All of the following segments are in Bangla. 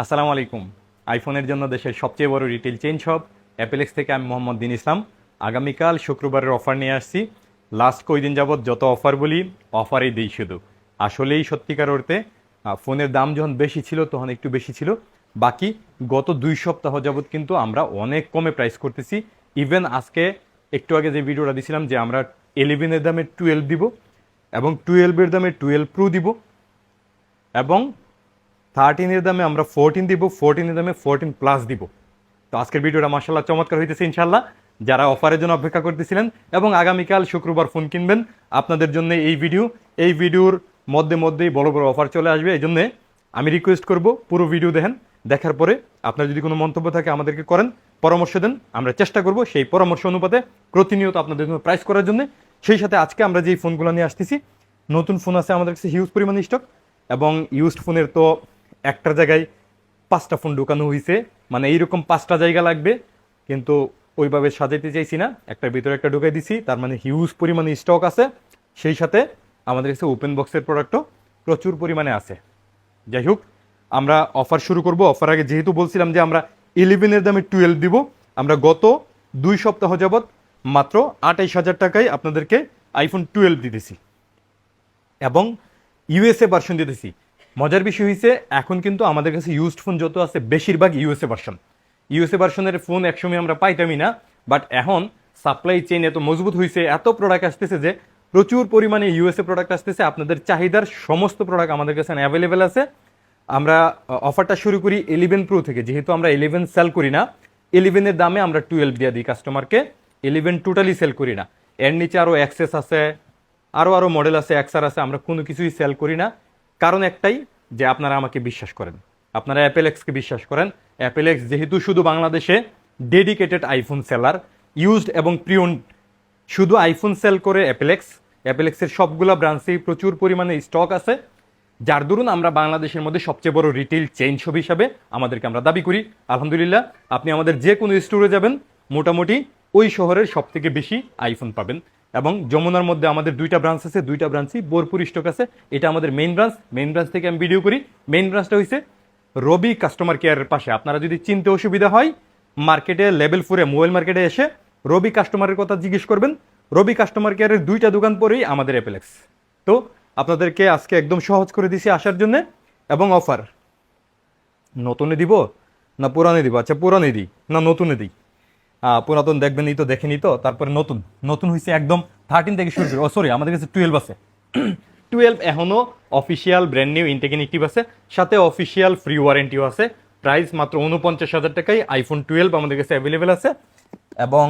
আসসালামু আলাইকুম। আইফোনের জন্য দেশের সবচেয়ে বড় রিটেল চেঞ্জ শপ অ্যাপেলেক্স থেকে আমি মোহাম্মদ দিন ইসলাম। আগামীকাল শুক্রবারের অফার নিয়ে আসছি। লাস্ট কয়দিন যাবৎ যত অফার বলি, অফারই দিই শুধু। আসলেই সত্যিকার অর্থে ফোনের দাম যখন বেশি ছিল, তখন একটু বেশি ছিল। বাকি গত দুই সপ্তাহ যাবৎ কিন্তু আমরা অনেক কমে প্রাইস করতেছি। ইভেন আজকে একটু আগে যে ভিডিওটা দিছিলাম যে আমরা ইলেভেনের দামে টুয়েলভ দিব এবং টুয়েলভের দামে টুয়েলভ প্রো দিব এবং থার্টিনের দামে আমরা ফোরটিন দিব ফোরটিনের দামে ফোরটিন প্লাস দিব। তো আজকের ভিডিওটা মার্শাল্লাহ চমৎকার হইতেছে ইনশাল্লাহ যারা অফারের জন্য অপেক্ষা করতেছিলেন এবং আগামীকাল শুক্রবার ফোন কিনবেন, আপনাদের জন্য এই ভিডিও এই ভিডিওর মধ্যে মধ্যেই বড় বড় অফার চলে আসবে। এই জন্যে আমি রিকোয়েস্ট করব, পুরো ভিডিও দেখেন। দেখার পরে আপনার যদি কোনো মন্তব্য থাকে আমাদেরকে করেন, পরামর্শ দেন। আমরা চেষ্টা করব সেই পরামর্শ অনুপাতে প্রতিনিয়ত আপনাদের জন্য প্রাইস করার জন্য। সেই সাথে আজকে আমরা যেই ফোনগুলো নিয়ে আসতেছি, নতুন ফোন আছে আমাদের কাছে হিউজ পরিমাণ স্টক এবং ইউজড ফোনের তো একটার জায়গায় পাঁচটা ফোন ঢুকানো হয়েছে মানে এইরকম পাঁচটা জায়গা লাগবে, কিন্তু ওইভাবে সাজাইতে চাইছি না। একটার ভিতরে একটা ঢুকাই দিছি, তার মানে হিউজ পরিমাণে স্টক আছে। সেই সাথে আমাদের কাছে ওপেন বক্সের প্রোডাক্টও প্রচুর পরিমাণে আছে। যাই হোক, আমরা অফার শুরু করব। অফার আগে যেহেতু বলছিলাম যে আমরা ইলেভেনের দামে টুয়েলভ দিব, আমরা গত দুই সপ্তাহ যাবৎ মাত্র আঠাইশ হাজার টাকায় আপনাদেরকে আইফোন টুয়েলভ দিতেছি। এবং ইউএসএ ভার্সন দিতেছি। মজার বিষয় হয়েছে এখন কিন্তু আমাদের কাছে ইউজড ফোন যত আছে, বেশিরভাগ ইউএসএ ভার্সন ইউএসএ ভার্সনের ফোন একসময় আমরা পাইতামই না বাট এখন সাপ্লাই চেইন এত মজবুত হয়েছে এত প্রোডাক্ট আসতেছে যে প্রচুর পরিমাণে ইউএসএ প্রোডাক্ট আসতেছে, আপনাদের চাহিদার সমস্ত প্রোডাক্ট আমাদের কাছে অ্যাভেলেবেল আছে। আমরা অফারটা শুরু করি ইলেভেন প্রো থেকে, যেহেতু আমরা ইলেভেন সেল করি না ইলেভেনের দামে আমরা টুয়েলভ দিয়ে দিই কাস্টমারকে ইলেভেন টোটালি সেল করি না। এর নিচে আরও অ্যাক্সেস আছে আরও আরও মডেল আছে এক্সার আছে, আমরা কোনো কিছুই সেল করি না। কারণ একটাই যে আপনারা আমাকে বিশ্বাস করেন। আপনারা অ্যাপেলেক্সকে বিশ্বাস করেন। অ্যাপেলেক্স যেহেতু শুধু বাংলাদেশে ডেডিকেটেড আইফোন সেলার ইউজড এবং প্রিয়ন শুধু আইফোন সেল করে অ্যাপেলেক্স অ্যাপেলেক্সের সবগুলো ব্রাঞ্চেই প্রচুর পরিমাণে স্টক আছে। যার দরুন আমরা বাংলাদেশের মধ্যে সবচেয়ে বড় রিটেল চেইন শপ হিসাবে আমাদেরকে আমরা দাবি করি। আলহামদুলিল্লাহ, আপনি আমাদের যে কোনো স্টোরে যাবেন, মোটামুটি ওই শহরের সব থেকে বেশি আইফোন পাবেন। এবং যমুনার মধ্যে আমাদের দুইটা ব্রাঞ্চ আছে, দুইটা ব্রাঞ্চই বোরপুর স্টক আছে। এটা আমাদের মেইন ব্রাঞ্চ মেইন ব্রাঞ্চ থেকে আমি ভিডিও করি। মেইন ব্রাঞ্চটা হয়েছে রবি কাস্টমার কেয়ারের পাশে। আপনারা যদি চিনতে অসুবিধা হয় মার্কেটে লেভেল ফোরে মোবাইল মার্কেটে এসে রবি কাস্টমারের কথা জিজ্ঞেস করবেন। রবি কাস্টমার কেয়ারের দুইটা দোকান পরেই আমাদের অ্যাপেলেক্স তো আপনাদেরকে আজকে একদম সহজ করে দিছি আসার জন্য এবং অফার নতুনে দিব না পুরানে দিব? আচ্ছা পুরানে দিই। না নতুনে দিই? পুরাতন দেখবেনই তো দেখেনি তো। তারপরে নতুন। নতুন হয়েছে একদম থার্টিন থেকে শুরু ও সরি আমাদের কাছে টুয়েলভ আছে। টুয়েলভ এখনও অফিসিয়াল ব্র্যান্ড নিউ ইন্টেকিনিকটিভ আছে। সাথে অফিসিয়াল ফ্রি ওয়ারেন্টিও আছে। প্রাইস মাত্র উনপঞ্চাশ হাজার টাকায় আইফোন টুয়েলভ আমাদের কাছে অ্যাভেলেবেল আছে। এবং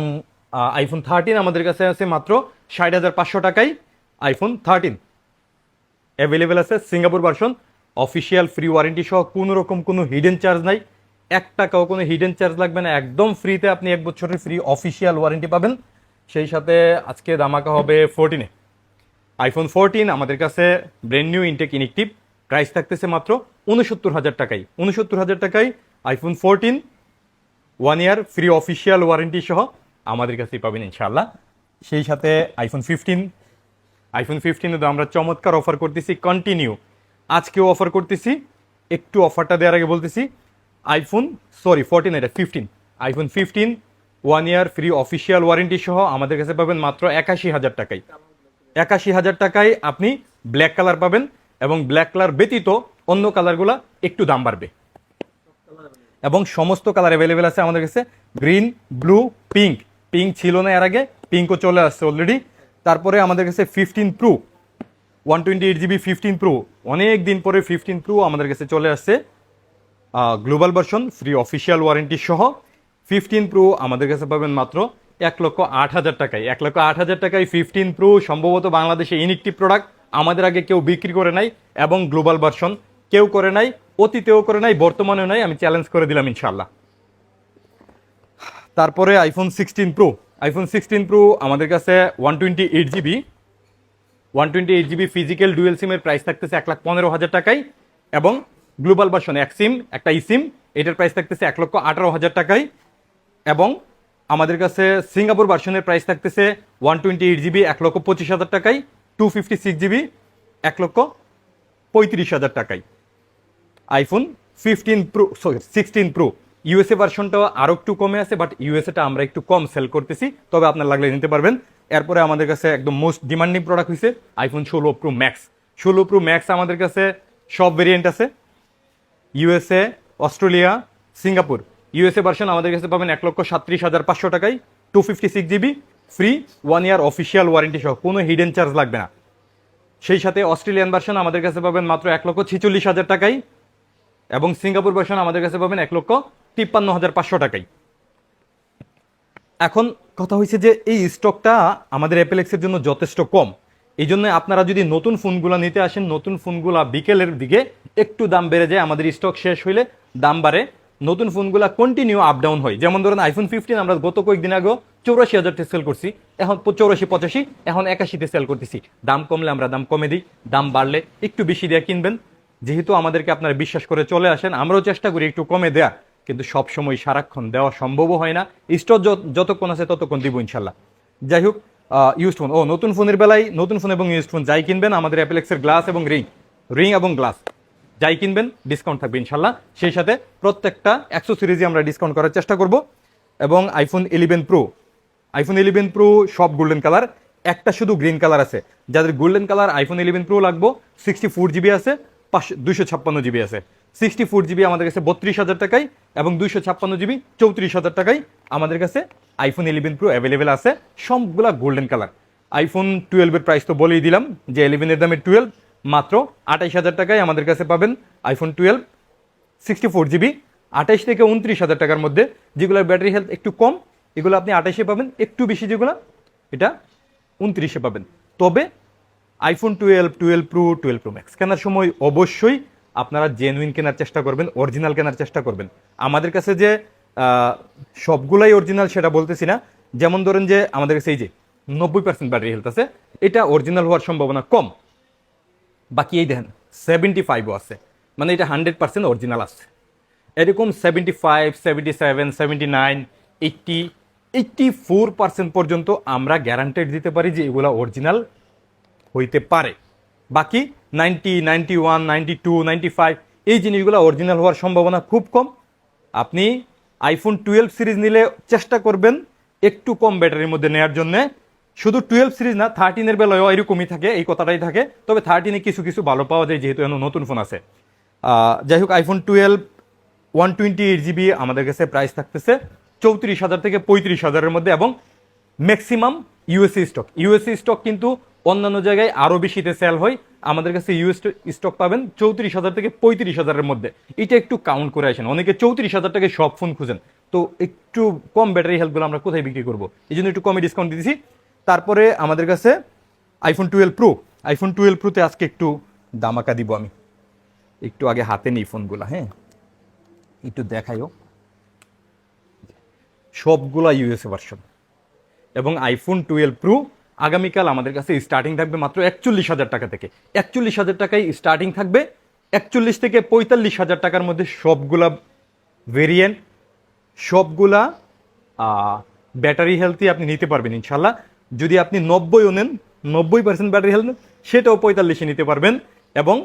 আইফোন থার্টিন আমাদের কাছে আছে মাত্র ষাট হাজার পাঁচশো টাকায় আইফোন থার্টিন অ্যাভেলেবেল আছে Singapore version official free warranty সহ কোনো রকম কোনো হিডেন চার্জ নাই। এক টাকাও কোনো হিডেন চার্জ লাগবে না। একদম ফ্রিতে আপনি এক বছরের ফ্রি অফিসিয়াল ওয়ারেন্টি পাবেন। সেই সাথে আজকে দামাকা হবে ফোরটিনে আইফোন ফোরটিন আমাদের কাছে brand new intact inactive price থাকতেছে মাত্র উনসত্তর হাজার টাকায়। উনসত্তর হাজার টাকায় iPhone fourteen one year free official warranty সহ আমাদের কাছেই পাবেন ইনশাআল্লাহ। সেই সাথে আইফোন ফিফটিন আইফোন ফিফটিনে তো আমরা চমৎকার অফার করতেছি কন্টিনিউ আজকেও অফার করতেছি। একটু অফারটা দেওয়ার আগে বলতেছি আইফোন সরি ফোরটিন এটা fifteen iPhone fifteen one year free official warranty সহ আমাদের কাছে পাবেন মাত্র একাশি হাজার টাকায়। একাশি হাজার টাকায় আপনি ব্ল্যাক কালার পাবেন এবং ব্ল্যাক কালার ব্যতীত অন্য কালারগুলা একটু দাম বাড়বে। এবং সমস্ত কালার অ্যাভেলেবেল আছে আমাদের কাছে গ্রিন ব্লু পিঙ্ক পিঙ্ক ছিল না এর আগে পিঙ্কও চলে আসছে অলরেডি তারপরে আমাদের কাছে fifteen pro one twenty eight GB fifteen pro অনেক দিন পরে ফিফটিন প্রো আমাদের কাছে চলে আসছে। Global version, free official warranty সহ ফিফটিন প্রো আমাদের কাছে পাবেন মাত্র এক লক্ষ আট হাজার টাকায়। এক লক্ষ আট হাজার টাকায় ফিফটিন প্রো সম্ভবত বাংলাদেশে ইনিকটিভ প্রোডাক্ট আমাদের আগে কেউ বিক্রি করে নাই এবং গ্লোবাল ভার্সন কেউ করে নাই, অতীতেও করে নাই, বর্তমানেও নাই, আমি চ্যালেঞ্জ করে দিলাম ইনশাল্লাহ তারপরে iPhone sixteen pro iPhone sixteen pro আমাদের কাছে one twenty eight GB one twenty eight GB physical dual সিমের প্রাইস থাকতেছে এক লাখ পনেরো হাজার টাকায় এবং গ্লোবাল ভার্সন এক সিম, একটা ই সিম, এটার প্রাইস থাকতেছে এক লক্ষ আঠারো হাজার টাকায়। এবং আমাদের কাছে সিঙ্গাপুর ভার্সনের প্রাইস থাকতেছে ওয়ান টোয়েন্টি এইট জিবি এক লক্ষ পঁচিশ হাজার টাকায়। টু ফিফটি সিক্স জিবি এক লক্ষ পঁয়ত্রিশ হাজার টাকায়। IPhone fifteen pro sorry sixteen pro USA ভার্সনটা আরও একটু কমে আছে বাট ইউএসএটা আমরা একটু কম সেল করতেছি। তবে আপনার লাগলে নিতে পারবেন। এরপরে আমাদের কাছে একদম মোস্ট ডিমান্ডিং প্রোডাক্ট হয়েছে আইফোন ষোলো প্রো ম্যাক্স ষোলো প্রো ম্যাক্স আমাদের কাছে সব ভেরিয়েন্ট আছে। USA, Australia, Singapore. USA version আমাদের কাছে পাবেন এক লক্ষ সাতত্রিশ হাজার পাঁচশো টাকায় two fifty six GB free one year official warranty সহ, কোনো হিডেন চার্জ লাগবে না। সেই সাথে অস্ট্রেলিয়ান ভার্সন আমাদের কাছে পাবেন মাত্র এক লক্ষ ছিচল্লিশ হাজার টাকায় এবং সিঙ্গাপুর ভার্সন আমাদের কাছে পাবেন এক লক্ষ তিপ্পান্ন হাজার পাঁচশো টাকায়। এখন কথা হয়েছে যে এই স্টকটা আমাদের অ্যাপেলেক্সের জন্য যথেষ্ট কম। এই জন্য আপনারা যদি নতুন ফোনগুলো নিতে আসেন, নতুন ফোনগুলো বিকেলের দিকে একটু দাম বেড়ে যায়, আমাদের স্টক শেষ হইলে দাম বাড়ে। নতুন ফোনগুলো কন্টিনিউ আপ ডাউন হয়। যেমন ধরুন আইফোন ফিফটিন আমরা গত কয়েকদিন আগে চৌরাশি হাজারতে সেল করছি, এখন চৌরাশি, পঁচাশি, এখন একাশিতে সেল করতেছি। দাম কমলে আমরা দাম কমে দিই, দাম বাড়লে একটু বেশি দিয়ে কিনবেন। যেহেতু আমাদেরকে আপনারা বিশ্বাস করে চলে আসেন, আমরাও চেষ্টা করি একটু কমে দেয়া, কিন্তু সবসময় সারাক্ষণ দেওয়া সম্ভবও হয় না। স্টক যতক্ষণ আছে ততক্ষণ দিব ইনশাল্লাহ। যাই হোক ইউজ ফোন ও, নতুন ফোনের বেলায় নতুন ফোন এবং ইউজ ফোন যাই কিনবেন, আমাদের অ্যাপেলেক্সের গ্লাস এবং রিং রিং এবং গ্লাস যাই কিনবেন ডিসকাউন্ট থাকবে ইনশাল্লাহ। সেই সাথে প্রত্যেকটা একশো সিরিজে আমরা ডিসকাউন্ট করার চেষ্টা করব। এবং iPhone eleven pro iPhone eleven pro সব গোল্ডেন কালার একটা শুধু গ্রিন কালার আছে। যাদের golden colour iPhone eleven pro লাগবো সিক্সটি ফোর জিবি আছে পাঁচশো দুশো ছাপ্পান্ন জিবি আছে। সিক্সটি ফোর জিবি আমাদের কাছে বত্রিশ হাজার টাকায় এবং দুইশো ছাপ্পান্ন জিবি চৌত্রিশ হাজার টাকায় আমাদের কাছে আইফোন ইলেভেন প্রো অ্যাভেলেবেল আছে। সবগুলা গোল্ডেন কালার আইফোন টুয়েলভের প্রাইস তো বলেই দিলাম যে ইলেভেনের দামে টুয়েলভ মাত্র আঠাইশ হাজার টাকায় আমাদের কাছে পাবেন iPhone twelve sixty four GB আঠাইশ থেকে উনত্রিশ হাজার টাকার মধ্যে। যেগুলোর ব্যাটারি হেলথ একটু কম, এগুলো আপনি আঠাইশে পাবেন, একটু বেশি যেগুলো, এটা উনত্রিশে পাবেন। তবে iPhone twelve twelve pro twelve pro max কেনার সময় অবশ্যই আপনারা জেনুইন কেনার চেষ্টা করবেন অরিজিনাল কেনার চেষ্টা করবেন। আমাদের কাছে যে সবগুলাই অরিজিনাল সেটা বলতেছি না। যেমন ধরেন যে, আমাদের কাছে এই যে নব্বই পার্সেন্ট ব্যাটারি হেলথ আছে, এটা অরিজিনাল হওয়ার সম্ভাবনা কম। বাকি এই দেখেন সেভেন্টি ফাইভও আছে। মানে এটা হান্ড্রেড পার্সেন্ট অরিজিনাল আছে। এরকম seventy five seventy seven seventy nine eighty eighty four percent পর্যন্ত আমরা গ্যারান্টেড দিতে পারি যে এগুলো অরিজিনাল হইতে পারে। বাকি ninety ninety one, ninety two, ninety five, এই জিনিসগুলো অরিজিনাল হওয়ার সম্ভাবনা খুব কম। আপনি আইফোন টুয়েলভ সিরিজ নিলে চেষ্টা করবেন একটু কম ব্যাটারির মধ্যে নেওয়ার জন্য। শুধু টুয়েলভ সিরিজ না থার্টিনের বেলায়ও এরকমই থাকে, এই কথাটাই থাকে। তবে থার্টিনে কিছু কিছু ভালো পাওয়া যায়, যেহেতু এখন নতুন ফোন আছে। যাই হোক iPhone twelve one twenty eight GB আমাদের কাছে প্রাইস থাকতেছে চৌত্রিশ হাজার থেকে পঁয়ত্রিশ হাজারের মধ্যে এবং maximum USA stock USA stock কিন্তু অন্যান্য জায়গায় আরও বেশিতে সেল হয়। আমাদের কাছে ইউএস স্টক পাবেন চৌত্রিশ হাজার থেকে পঁয়ত্রিশ হাজারের মধ্যে। এটা একটু কাউন্ট করে আসেন। অনেকে চৌত্রিশ হাজার টাকায় সব ফোন খুঁজেন। তো একটু কম ব্যাটারি হেলথগুলো আমরা কোথায় বিক্রি করব? এই জন্য একটু কমে ডিসকাউন্ট দিয়েছি তারপরে আমাদের কাছে iPhone twelve pro iPhone twelve প্রোতে আজকে একটু দামাকা দিব আমি। একটু আগে হাতে নেই ফোনগুলো হ্যাঁ? একটু দেখাইও সবগুলা ইউএসএ ভার্সন এবং আইফোন টুয়েলভ প্রো আগামীকাল আমাদের কাছে স্টার্টিং থাকবে মাত্র একচল্লিশ হাজার টাকা থেকে। একচল্লিশ হাজার টাকায় স্টার্টিং থাকবে, একচল্লিশ থেকে পঁয়তাল্লিশ হাজার টাকার মধ্যে সবগুলা ভেরিয়েন্ট সবগুলা ব্যাটারি হেলথই আপনি নিতে পারবেন ইনশাল্লাহ। যদি আপনি নব্বইও নেন, নব্বই পার্সেন্ট ব্যাটারি হেলথ সেটাও পঁয়তাল্লিশে নিতে পারবেন এবং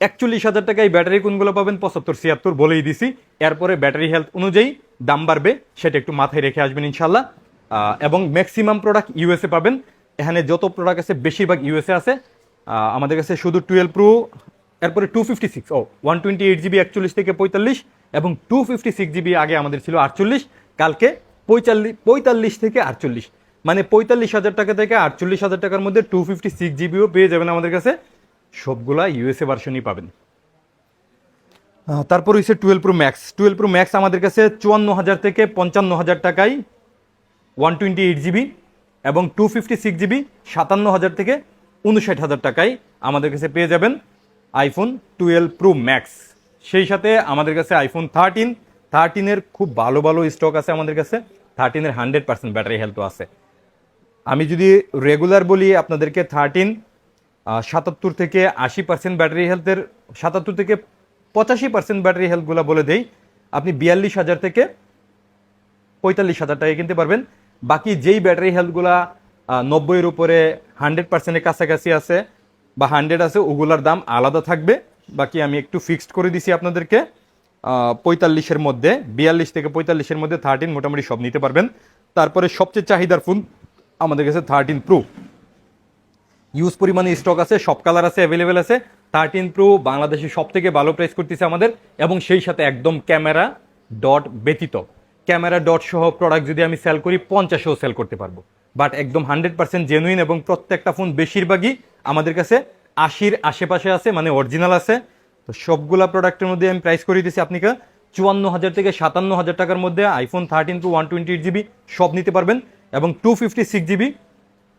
একচল্লিশ হাজার টাকায় ব্যাটারি কোনগুলো পাবেন? পঁচাত্তর, ছিয়াত্তর বলেই দিছি। এরপরে ব্যাটারি হেলথ অনুযায়ী দাম বাড়বে, সেটা একটু মাথায় রেখে আসবেন ইনশাল্লাহ। এবং ম্যাক্সিমাম প্রোডাক্ট ইউএসএ পাবেন। এখানে যত প্রোডাক্ট আছে, বেশিরভাগ ইউএসএ আছে। আমাদের কাছে শুধু টুয়েলভ প্রো এরপরে টু ফিফটি সিক্স ও ওয়ান টোয়েন্টি এইট জিবি একচল্লিশ থেকে পঁয়তাল্লিশ এবং টু ফিফটি সিক্স জিবি আগে আমাদের ছিল আটচল্লিশ, কালকে পঁয়তাল্লিশ পঁয়তাল্লিশ থেকে আটচল্লিশ। মানে পঁয়তাল্লিশ হাজার টাকা থেকে আটচল্লিশ হাজার টাকার মধ্যে টু ফিফটি সিক্স জিবিও পেয়ে যাবেন আমাদের কাছে। সবগুলা ইউএসএ ভার্সনই পাবেন। তারপর হচ্ছে twelve pro max twelve pro max আমাদের কাছে চুয়ান্ন হাজার থেকে পঞ্চান্ন হাজার টাকায় ওয়ান টোয়েন্টি এইট জিবি এবং টু ফিফটি সিক্স জিবি সাতান্ন হাজার থেকে উনষাট হাজার টাকায় আমাদের কাছে পেয়ে যাবেন আইফোন টুয়েলভ প্রো ম্যাক্স সেই সাথে আমাদের কাছে আইফোন থার্টিন থার্টিনের খুব ভালো ভালো স্টক আছে আমাদের কাছে। থার্টিনের হান্ড্রেড পার্সেন্ট ব্যাটারি হেলথও আছে। আমি যদি রেগুলার বলি আপনাদেরকে থার্টিন সাতাত্তর থেকে আশি পার্সেন্ট ব্যাটারি হেলথের সাতাত্তর থেকে পঁচাশি পার্সেন্ট ব্যাটারি হেলথগুলো বলে দেই। আপনি বিয়াল্লিশ হাজার থেকে পঁয়তাল্লিশ হাজার টাকায় কিনতে পারবেন। বাকি যেই ব্যাটারি হেলথগুলা নব্বইয়ের উপরে হান্ড্রেড পার্সেন্টের কাছাকাছি আছে বা হান্ড্রেড আছে, ওগুলার দাম আলাদা থাকবে। বাকি আমি একটু ফিক্সড করে দিছি আপনাদেরকে। পঁয়তাল্লিশের মধ্যে, বিয়াল্লিশ থেকে পঁয়তাল্লিশের মধ্যে থার্টিন মোটামুটি সব নিতে পারবেন। তারপরে সবচেয়ে চাহিদার ফোন আমাদের কাছে থার্টিন প্রো ইউজ পরিমাণে স্টক আছে, সব কালার আছে অ্যাভেলেবেল আছে। থার্টিন প্রো বাংলাদেশে সব থেকে ভালো প্রাইস করতেছে আমাদের এবং সেই সাথে একদম ক্যামেরা ডট ব্যতীত। ক্যামেরা ডট সহ প্রোডাক্ট যদি আমি সেল করি, পঞ্চাশেও সেল করতে পারব। বাট একদম হান্ড্রেড পার্সেন্ট জেনুইন এবং প্রত্যেকটা ফোন বেশিরভাগই আমাদের কাছে আশির আশেপাশে আছে মানে অরিজিনাল আছে। তো সবগুলা প্রোডাক্টের মধ্যে আমি প্রাইস করে দিয়েছি আপনি চুয়ান্ন হাজার থেকে সাতান্ন হাজার টাকার মধ্যে iPhone thirteen pro one twenty eight GB সব নিতে পারবেন এবং টু ফিফটি সিক্স জিবি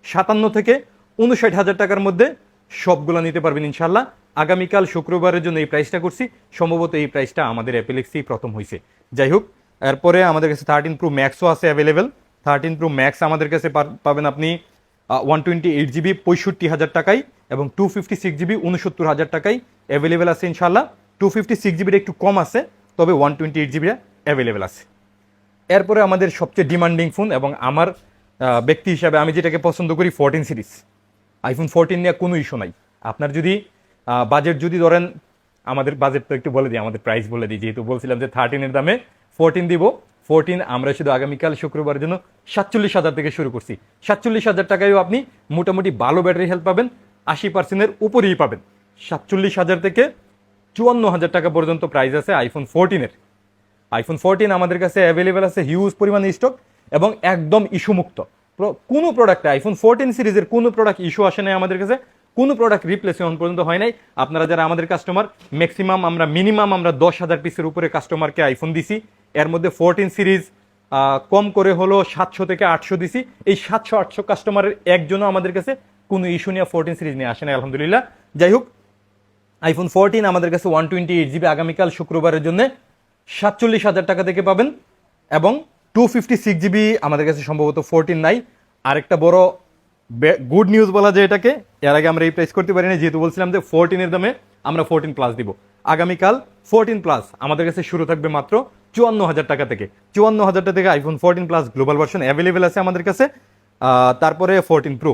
সাতান্ন থেকে উনষাট হাজার টাকার মধ্যে সবগুলো নিতে পারবেন ইনশাল্লাহ আগামীকাল শুক্রবারের জন্য এই প্রাইসটা করছি। সম্ভবত এই প্রাইসটা আমাদের অ্যাপেলেক্সই প্রথম হয়েছে যাই হোক এরপরে আমাদের কাছে থার্টিন প্রো ম্যাক্সও আছে অ্যাভেলেবেল থার্টিন প্রো ম্যাক্স আমাদের কাছে পাবেন আপনি ওয়ান টোয়েন্টি এইট জিবি পঁয়ষট্টি হাজার টাকায় এবং টু ফিফটি সিক্স জিবি উনসত্তর হাজার টাকায় অ্যাভেলেবেল আছে ইনশাল্লাহ টু ফিফটি সিক্স জিবির একটু কম আছে, তবে ওয়ান টোয়েন্টি এইট জিবিটা অ্যাভেলেবেল আছে। এরপরে আমাদের সবচেয়ে ডিমান্ডিং ফোন এবং আমার ব্যক্তি হিসাবে আমি যেটাকে পছন্দ করি ফোরটিন সিরিজ আইফোন ফোরটিন নিয়ে কোনো ইস্যু নাই। আপনার যদি বাজেট যদি ধরেন, আমাদের বাজেট তো একটু বলে দিই, আমাদের প্রাইস বলে দিই। যেহেতু বলছিলাম যে থার্টিনের দামে ফোরটিন দিব। ফোরটিন আমরা শুধু আগামীকাল শুক্রবারের জন্য সাতচল্লিশ হাজার থেকে শুরু করছি। সাতচল্লিশ হাজার টাকায়ও আপনি মোটামুটি ভালো ব্যাটারি হেল্প পাবেন, আশি পার্সেন্টের উপরেই পাবেন। সাতচল্লিশ হাজার থেকে চুয়ান্ন হাজার টাকা পর্যন্ত প্রাইস আছে আইফোন ফোরটিনের আইফোন ফোরটিন আমাদের কাছে অ্যাভেলেবেল আছে হিউজ পরিমাণে স্টক এবং একদম ইস্যু মুক্ত। কোনো প্রোডাক্টে আইফোন ফোরটিন সিরিজের কোনো প্রোডাক্ট ইস্যু আসে নাই আমাদের কাছে, কোনো প্রোডাক্ট রিপ্লেস পর্যন্ত হয় নাই। আপনারা যারা আমাদের কাস্টমার ম্যাক্সিমাম আমরা মিনিমাম আমরা দশ হাজার পিসের উপরে কাস্টমারকে আইফোন দিছি এর মধ্যে ফোরটিন সিরিজ কম করে হলো সাতশো থেকে আটশো দিছি। এই সাতশো, আটশো কাস্টমারের একজনও আমাদের কাছে কোনো ইস্যু নিয়ে ফোরটিন সিরিজ নিয়ে আসে না আলহামদুলিল্লাহ। যাই হোক আইফোন ফোরটিন আমাদের কাছে ওয়ান টোয়েন্টি এইট জিবি আগামীকাল শুক্রবারের জন্য সাতচল্লিশ হাজার টাকা থেকে পাবেন এবং টু ফিফটি সিক্স জিবি আমাদের কাছে সম্ভবত ফোরটিন নাই। আরেকটা বড় গুড নিউজ বলা যায় এটাকে, এর আগে আমরা এই প্রাইস করতে পারি না যেহেতু বলছিলাম যে ফোরটিনের দামে আমরা ফোরটিন প্লাস দিব। আগামীকাল ফোরটিন প্লাস আমাদের কাছে শুরু থাকবে মাত্র চুয়ান্ন হাজার টাকা থেকে। চুয়ান্ন হাজার টাকা থেকে iPhone fourteen plus global version available আছে আমাদের কাছে। তারপরে ফোরটিন প্রো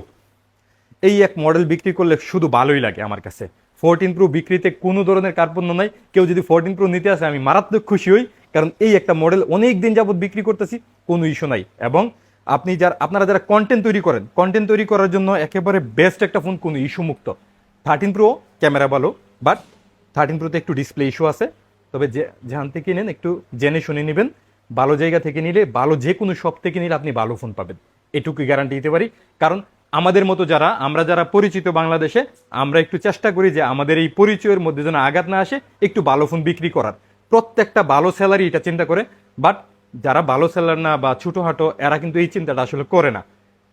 এই এক মডেল বিক্রি করলে শুধু ভালোই লাগে আমার কাছে। ফোরটিন প্রো বিক্রিতে কোনো ধরনের কার্পণ্য নাই। কেউ যদি ফোরটিন প্রো নিতে আসে, আমি মারাত্মক খুশি হই। কারণ এই একটা মডেল অনেক দিন যাবত বিক্রি করতেছি, কোনো ইস্যু নাই। এবং আপনি যারা, আপনারা যারা কন্টেন্ট তৈরি করেন কন্টেন্ট তৈরি করার জন্য একেবারে বেস্ট একটা ফোন কোনো ইস্যু মুক্ত। থার্টিন প্রো ক্যামেরা ভালো বাট থার্টিন প্রোতে একটু ডিসপ্লে ইস্যু আছে। তবে যে যেখান থেকে নেন একটু জেনে শুনে নেবেন। ভালো জায়গা থেকে নিলে ভালো যে কোনো শপ থেকে নিলে আপনি ভালো ফোন পাবেন। এটুকুই গ্যারান্টি দিতে পারি। কারণ আমাদের মতো যারা, আমরা যারা পরিচিত বাংলাদেশে, আমরা একটু চেষ্টা করি যে আমাদের এই পরিচয়ের মধ্যে যেন আঘাত না আসে, একটু ভালো ফোন বিক্রি করার। প্রত্যেকটা ভালো স্যালারি এটা চিন্তা করে। বাট যারা ভালো সেলার না বা ছোটোখাটো, এরা কিন্তু এই চিন্তাটা আসলে করে না।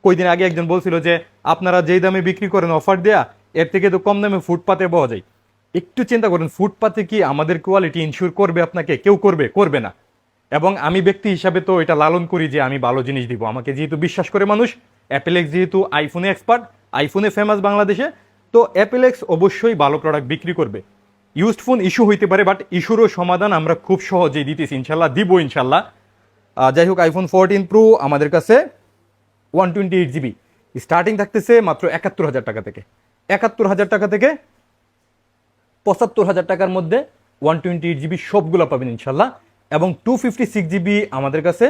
কয়দিন আগে একজন বলছিল যে, আপনারা যেই দামে বিক্রি করেন অফার দেয়া, এর থেকে তো কম দামে ফুটপাতে পাওয়া যায়। একটু চিন্তা করেন, ফুটপাতে কি আমাদের কোয়ালিটি ইনশিওর করবে আপনাকে? কেউ করবে? করবে না। এবং আমি ব্যক্তি হিসাবে তো এটা লালন করি যে আমি ভালো জিনিস দিব। আমাকে যেহেতু বিশ্বাস করে মানুষ অ্যাপেলেক্স যেহেতু আইফোনে এক্সপার্ট আইফোনে ফেমাস বাংলাদেশে, তো অ্যাপেলেক্স অবশ্যই ভালো প্রোডাক্ট বিক্রি করবে। ইউজড ফোন ইস্যু হইতে পারে বাট ইস্যুরও সমাধান আমরা খুব সহজেই দিতেছি ইনশাল্লাহ দিব ইনশাল্লাহ যাই হোক আইফোন ফোরটিন প্রো আমাদের কাছে one twenty eight GB starting থাকতেছে মাত্র একাত্তর হাজার টাকা থেকে। একাত্তর হাজার টাকা থেকে পঁচাত্তর হাজার টাকার মধ্যে ওয়ান টোয়েন্টি এইট জিবি সবগুলো পাবেন ইনশাল্লাহ। এবং টু ফিফটি সিক্স জিবি আমাদের কাছে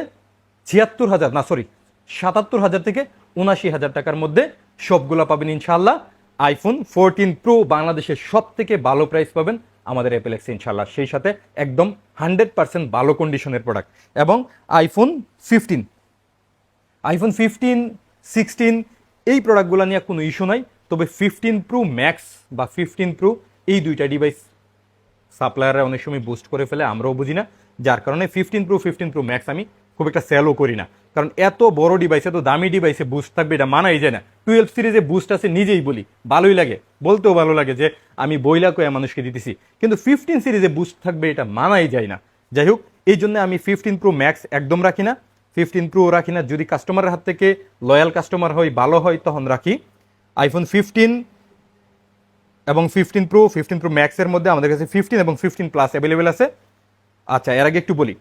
ছিয়াত্তর হাজার, না সরি সাতাত্তর হাজার থেকে উনাশি হাজার টাকার মধ্যে সবগুলো পাবেন ইনশাল্লাহ। আইফোন ফোরটিন প্রো বাংলাদেশের সব থেকে ভালো প্রাইস পাবেন আমাদের অ্যাপেলেক্স ইনশাল্লাহ। সেই সাথে একদম হান্ড্রেড পার্সেন্ট ভালো কন্ডিশনের প্রোডাক্ট এবং iPhone fifteen iPhone fifteen sixteen এই প্রোডাক্টগুলো নিয়ে কোনো ইস্যু নাই। তবে ফিফটিন প্রো ম্যাক্স বা ফিফটিন প্রো এই দুইটা ডিভাইস সাপ্লায়াররা অনেক সময় বুস্ট করে ফেলে, আমরাও বুঝি না। যার কারণে fifteen pro fifteen pro max আমি খুব একটা সেলও করি না। কারণ এত বড় ডিভাইস এত দামি ডিভাইসে বুস্ট থাকবে, এটা মানাই যায় না। টুয়েলভ সিরিজে বুস্ট আছে, নিজেই বলি, ভালোই লাগে। বলতেও ভালো লাগে যে, আমি বইলা কয়ে মানুষকে দিতেছি। কিন্তু ফিফটিন সিরিজে বুস্ট থাকবে, এটা মানাই যায় না। যাই হোক, এই জন্য আমি ফিফটিন প্রো ম্যাক্স একদম রাখি না। ফিফটিন প্রো রাখি না। যদি কাস্টমারের হাত থেকে লয়াল কাস্টমার হয় ভালো হয়, তখন রাখি। আইফোন ফিফটিন এবং ফিফটিন প্রো ফিফটিন প্রো ম্যাক্সের মধ্যে আমাদের কাছে ফিফটিন এবং ফিফটিন প্লাস অ্যাভেলেবেল আছে। আচ্ছা এর আগে একটু বলি,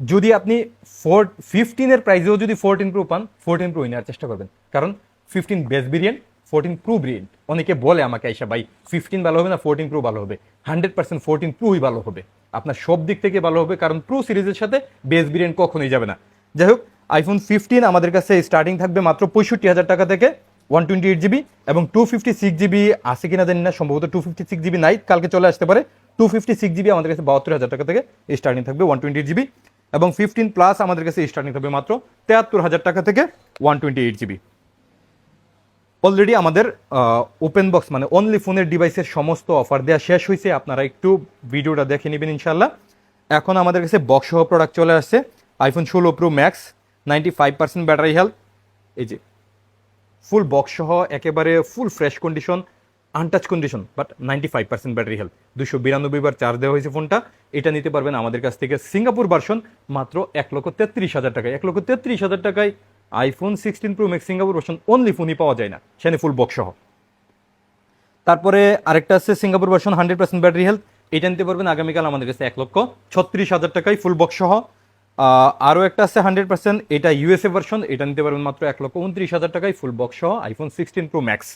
যদি আপনি ফোর ফিফটিনের প্রাইসেও যদি ফোরটিন প্রো পান ফোরটিন প্রো নেওয়ার চেষ্টা করবেন। কারণ fifteen best variant fourteen pro variant অনেকে বলে আমাকে আইসা ভাই ফিফটিন ভালো হবে না ফোরটিন প্রো ভালো হবে? হান্ড্রেড পার্সেন্ট ফোরটিন প্রোই ভালো হবে। আপনার সব দিক থেকে ভালো হবে, কারণ প্রো সিরিজের সাথে বেস ভেরিয়েন্ট কখনোই যাবে না। যাই হোক আইফোন ফিফটিন আমাদের কাছে স্টার্টিং থাকবে মাত্র পঁয়ষট্টি হাজার টাকা থেকে। ওয়ান টোয়েন্টি এইট জিবি এবং টু ফিফটি সিক্স জিবি আছে কিনা জানি না, সম্ভবত টু ফিফটি সিক্স জিবি নাই, কালকে চলে আসতে পারে। টু ফিফটি সিক্স জিবি আমাদের কাছে বাহাত্তর হাজার টাকা থেকে স্টার্টিং থাকবে ওয়ান টোয়েন্টি এইট জিবি এবং ফিফটিন প্লাস আমাদের কাছে স্টার্টিং থাকবে মাত্র তেহাত্তর হাজার টাকা থেকে one twenty eight GB already আমাদের ওপেন বক্স মানে অনলি ফোনের ডিভাইসের সমস্ত অফার দেওয়া শেষ হয়েছে। আপনারা একটু ভিডিওটা দেখে নেবেন ইনশাল্লাহ এখন আমাদের কাছে বক্স সহ প্রোডাক্ট চলে আসছে। আইফোন ষোলো pro max ninety five percent battery health এই যে ফুল বক্স সহ একেবারে full fresh condition untouch condition but ninety five percent battery health দুশো বিরানব্বই বার চার্জ দেওয়া হয়েছে ফোনটা এটা নিতে পারবেন আমাদের কাছ থেকে সিঙ্গাপুর ভার্সন মাত্র এক লক্ষ তেত্রিশ হাজার টাকায়। এক লক্ষ তেত্রিশ হাজার টাকায় iPhone sixteen pro max Singapore version only ফোনই পাওয়া যায় না, সেখানে ফুল বক্স সহ। তারপরে আরেকটা আছে Singapore version hundred percent battery health এটা নিতে পারবেন আগামীকাল আমাদের কাছে এক লক্ষ ছত্রিশ হাজার টাকায় ফুল বক্স সহ। আরও একটা আছে হান্ড্রেড পার্সেন্ট। এটা ইউএসএ ভার্সন এটা নিতে পারবেন মাত্র এক লক্ষ উনত্রিশ হাজার টাকায় ফুল বক্স সহ আইফোন সিক্সটিন প্রো ম্যাক্স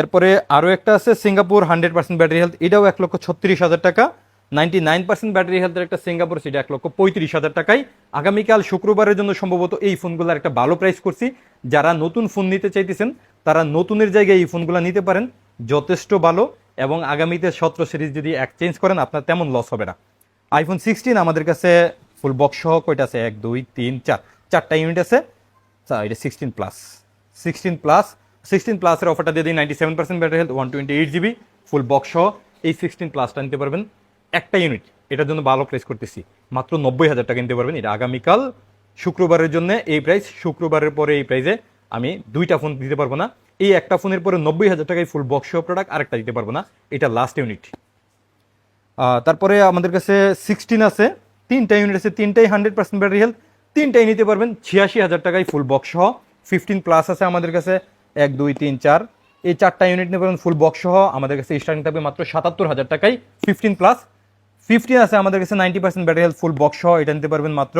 এরপরে আরও একটা আছে Singapore, hundred percent battery health এটাও এক লক্ষ ছত্রিশ হাজার টাকা। নাইনটি নাইন পার্সেন্ট ব্যাটারি হেলথের একটা সিঙ্গাপুর, সেটা এক লক্ষ পঁয়ত্রিশ হাজার টাকায়। আগামীকাল শুক্রবারের জন্য সম্ভবত এই ফোনগুলোর একটা ভালো প্রাইস করছি। যারা নতুন ফোন নিতে চাইতেছেন, তারা নতুনের জায়গায় এই ফোনগুলো নিতে পারেন, যথেষ্ট ভালো। এবং আগামীতে সতেরো সিরিজ যদি এক্সচেঞ্জ করেন, আপনার তেমন লস হবে না। আইফোন সিক্সটিন আমাদের কাছে ফুল বক্স সহ কয়টা আছে? এক, দুই, তিন, চার। চারটা ইউনিট আছে। এটা sixteen plus sixteen plus sixteen প্লাসের অফারটা দিয়ে দিই ninety seven percent battery health one twenty eight GB full box সহ। এই সিক্সটিন প্লাসটা নিতে পারবেন। একটা ইউনিট এটার জন্য ভালো প্রাইস করতেছি। মাত্র নব্বই হাজার টাকা নিতে পারবেন। এটা আগামীকাল, শুক্রবারের জন্য এই প্রাইস শুক্রবারের পরে এই প্রাইসে আমি দুইটা ফোন দিতে পারব না। এই একটা ফোনের পরে নব্বই হাজার টাকায় ফুল বক্স প্রোডাক্ট আরেকটা দিতে পারব না। এটা লাস্ট ইউনিট তারপরে আমাদের কাছে সিক্সটিন আছে। তিনটা ইউনিট আছে, তিনটাই হান্ড্রেড পার্সেন্ট ব্যাটারি হেলথ তিনটাই নিতে পারবেন ছিয়াশি হাজার টাকায় ফুল বক্স সহ। ফিফটিন প্লাস আছে আমাদের কাছে, এক, দুই, তিন, চার। এই চারটা ইউনিট নিতে পারবেন ফুল বক্স সহ। আমাদের কাছে স্টার্টিং থাকবে মাত্র সাতাত্তর হাজার টাকায় ফিফটিন প্লাস ফিফটিন আছে আমাদের কাছে ninety percent battery health full box সহ। এটা নিতে পারবেন মাত্র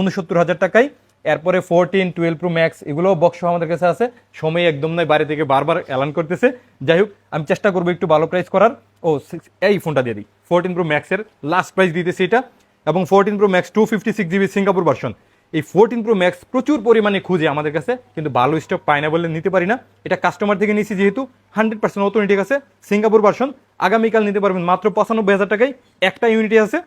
উনসত্তর হাজার টাকায়। এরপরে ফোরটিন টুয়েলভ প্রো ম্যাক্স এগুলোও বক্স আমাদের কাছে আছে। সময় একদম নয় বাইরে থেকে বারবার অ্যালান করতেছে। যাই হোক, আমি চেষ্টা করব একটু ভালো প্রাইস করার। ও, এই ফোনটা দিয়ে দিই। ফোরটিন প্রো ম্যাক্সের লাস্ট প্রাইস দিতেছি এটা। এবং fourteen pro max two fifty six GB Singapore version এই ফোরটিন প্রো ম্যাক্স প্রচুর পরিমাণে খুঁজে আমাদের কাছে, কিন্তু ভালো স্টক পায় না বলে নিতে পারি না। এটা কাস্টমার থেকে নিয়েছি যেহেতু হান্ড্রেড পার্সেন্ট অথরিটি আছে সিঙ্গাপুর ভার্সন আগামীকাল নিতে পারবেন মাত্র পঁচানব্বই হাজার টাকায়। একটা ইউনিটি আছে,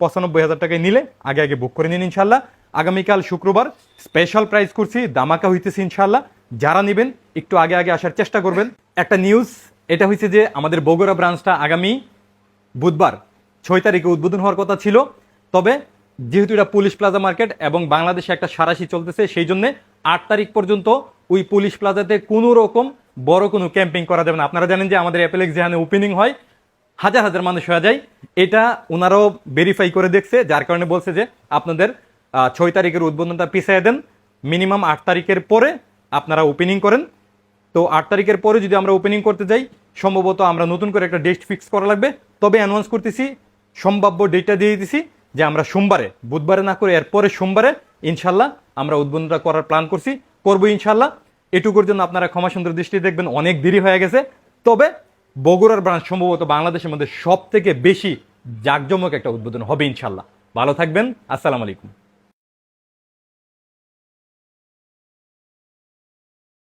পঁচানব্বই হাজার টাকায় নিলে আগে আগে বুক করে নিন ইনশাল্লাহ আগামীকাল শুক্রবার স্পেশাল প্রাইস করছি দামাকা হইতেছে ইনশাল্লাহ যারা নেবেন, একটু আগে আগে আসার চেষ্টা করবেন। একটা নিউজ এটা হয়েছে যে আমাদের বগুড়া ব্রাঞ্চটা আগামী বুধবার, ছয় তারিখে উদ্বোধন হওয়ার কথা ছিল। তবে যেহেতু এটা পুলিশ প্লাজা মার্কেট এবং বাংলাদেশে একটা সারাশি চলতেছে, সেই জন্য আট তারিখ পর্যন্ত ওই পুলিশ প্লাজাতে কোনো রকম বড় কোনো ক্যাম্পিং করা যাবে না। আপনারা জানেন যে আমাদের অ্যাপেলেক্স যেখানে ওপেনিং হয়, হাজার হাজার মানুষ হয়ে যায়। এটা ওনারাও ভেরিফাই করে দেখছে, যার কারণে বলছে যে আপনাদের ছয় তারিখের উদ্বোধনটা পিছিয়ে দেন। মিনিমাম আট তারিখের পরে আপনারা ওপেনিং করেন। তো আট তারিখের পরে যদি আমরা ওপেনিং করতে যাই, সম্ভবত আমরা নতুন করে একটা ডেট ফিক্স করা লাগবে। তবে অ্যানাউন্স করতেছি, সম্ভাব্য ডেটটা দিয়ে দিতেছি যে আমরা সোমবারে, বুধবারে না করে, এরপরে সোমবারে ইনশাল্লাহ আমরা উদ্বোধনটা করার প্ল্যান করছি। করব ইনশাল্লাহ। এটুকুর জন্য আপনারা ক্ষমা সুন্দর দৃষ্টি দেখবেন অনেক দেরি হয়ে গেছে। তবে বগুড়ার ব্রাঞ্চ সম্ভবত বাংলাদেশের মধ্যে সব থেকে বেশি জাঁকজমক একটা উদ্বোধন হবে ইনশাল্লাহ। ভালো থাকবেন। আসসালামু আলাইকুম।